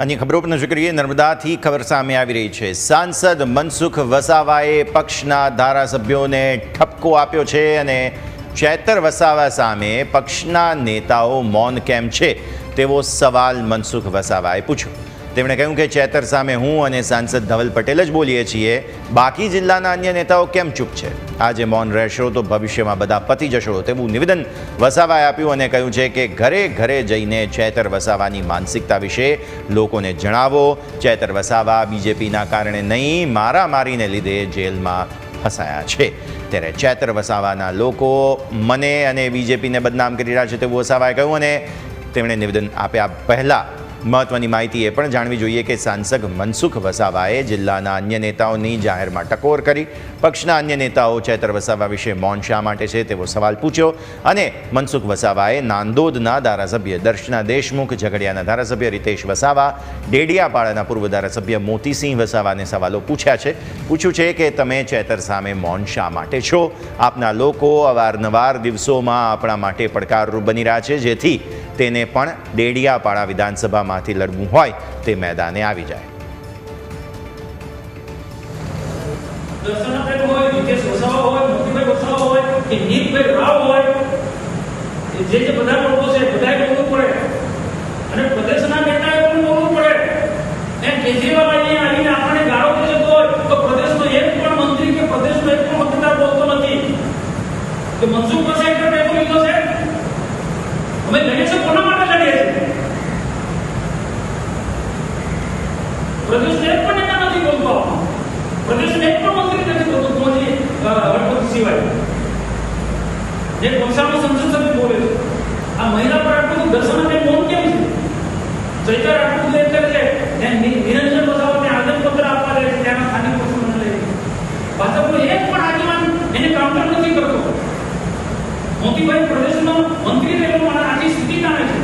અન્ય ખબરો પર નજર કરીએ. નર્મદાથી ખબર સામે આવી રહી છે. સાંસદ મનસુખ વસાવાએ પક્ષના ધારાસભ્યોને ઠપકો આપ્યો છે અને ચેતર વસાવા સામે પક્ષના નેતાઓ મૌન કેમ છે? તેવો સવાલ મનસુખ વસાવાએ પૂછ્યો. તેમણે કહ્યું કે ચેતર સામે હું અને સાંસદ ધવલ પટેલ જ બોલીએ છીએ. બાકી જિલ્લાના અન્ય નેતાઓ કેમ ચૂપ છે? આજે મૌન રહેશો તો ભવિષ્યમાં બધા પતી જશો. તેવું નિવેદન વસાવાએ આપ્યું અને કહ્યું છે કે ઘરે ઘરે જઈને ચેતર વસાવાની માનસિકતા વિશે લોકોને જણાવો. ચેતર વસાવા બીજેપીના કારણે નહીં મારામારીને લીધે જેલમાં ફસાયા છે. ત્યારે ચેતર વસાવાના લોકો મને અને બીજેપીને બદનામ કરી રહ્યા છે તેવું વસાવાએ કહ્યું અને તેમણે નિવેદન આપ્યા પહેલાં મહત્વની માહિતી એ પણ જાણવી જોઈએ કે સાંસદ મનસુખ વસાવાએ જિલ્લાના અન્ય નેતાઓની જાહેરમાં ટકોર કરી, પક્ષના અન્ય નેતાઓ ચેતર વસાવા વિશે મૌન શા માટે છે તેવો સવાલ પૂછ્યો અને મનસુખ વસાવાએ નાંદોદના ધારાસભ્ય દર્શના દેશમુખ, ઝઘડિયાના ધારાસભ્ય રીતેશ વસાવા, ડેડિયાપાડાના પૂર્વ ધારાસભ્ય મોતીસિંહ વસાવાને સવાલો પૂછ્યા છે. પૂછ્યું છે કે તમે ચેતર સામે મૌન શા માટે છો? આપના લોકો અવારનવાર દિવસોમાં આપણા માટે પડકારરૂપ બની રહ્યા છે, જેથી તેને પણ ડેડિયાપાડા વિધાનસભામાંથી લડવું હોય તે મેદાને આવી જાય. હોય હોય હોય હોય કેજરીવાલ અહીંયા આવીને આપણને ગાળો દે છે તો તો પ્રદેશનો એક પણ મંત્રી કે પ્રદેશનો એક પણ મતદાર બોલતો નથી કે મનસુખ પાસે એક ટેકો લીધો છે એક પણ નેતા નથી બોલતો પણ છે કેમ છે ચૈતર આટલું બધું કરે છે? ત્યાં આદમપત્ર આપવા રહે છે, ત્યાંના સ્થાનિક લઈને ભાજપનો એક પણ આગેવાન એને કાઉન્ટર નથી કરતો. મોતીભાઈ પ્રદેશનો મંત્રી રહેલો મને આખી સ્થિતિ જાણે છે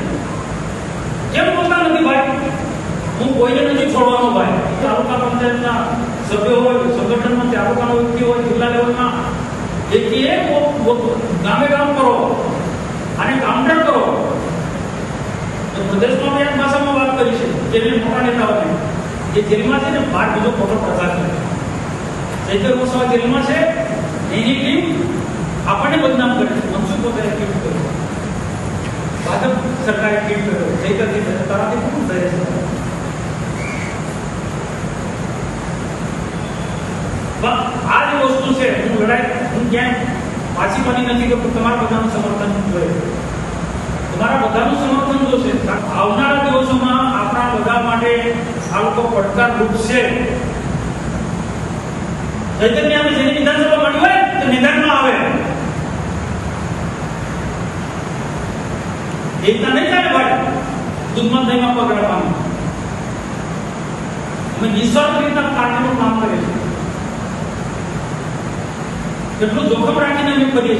કેમ બોલતા નથી ભાઈ હું કોઈને નથી છોડવાનો ભાઈ. તાલુકા પંચાયતના સભ્યો હોય, સંગઠનમાં તાલુકાનો વ્યક્તિ હોય, જિલ્લા લેવલના એક એક ગામે ગામ કરો અને કાઉન્ટર કરો. પ્રદેશમાં એક ભાષામાં વાત કરી છે કે મેં મોટા નેતાઓને એ જેલમાં છે ને બાર બીજો ખોટો પ્રચાર કરે ચૈતર વસાવા જેલમાં છે, એની ટીમ આપણને બદનામ કરે છે. મનસુખ વગેરે ટીમ કર્યો. ભાજપ સરકારે ટીમ કર્યો. ચૈતરથી કરે તારાથી પૂરું થાય છે બસ આ જે વસ્તુ છે હું લડાઈ હું ક્યાંય પાછી નથી કે તમારા બધાનું સમર્થન જોઈએ તમારા બધાનું સમર્થન જોશે આવનારા દિવસોમાં આપણા બધા માટે આ લોકો પડકારરૂપ છે ચૈતન્ય અમે જેની વિધાનસભા મળી હોય, તો નિદાનમાં આવે. એકતા નહીં ચાલે ભાઈ? દુશ્મન દહીંમાં પકડવાનું અમે નિસ્વાર્થ રીતના પાર્ટીનું કામ કરીએ છીએ. કેટલું જોખમ રાખીને અમે કરીએ છીએ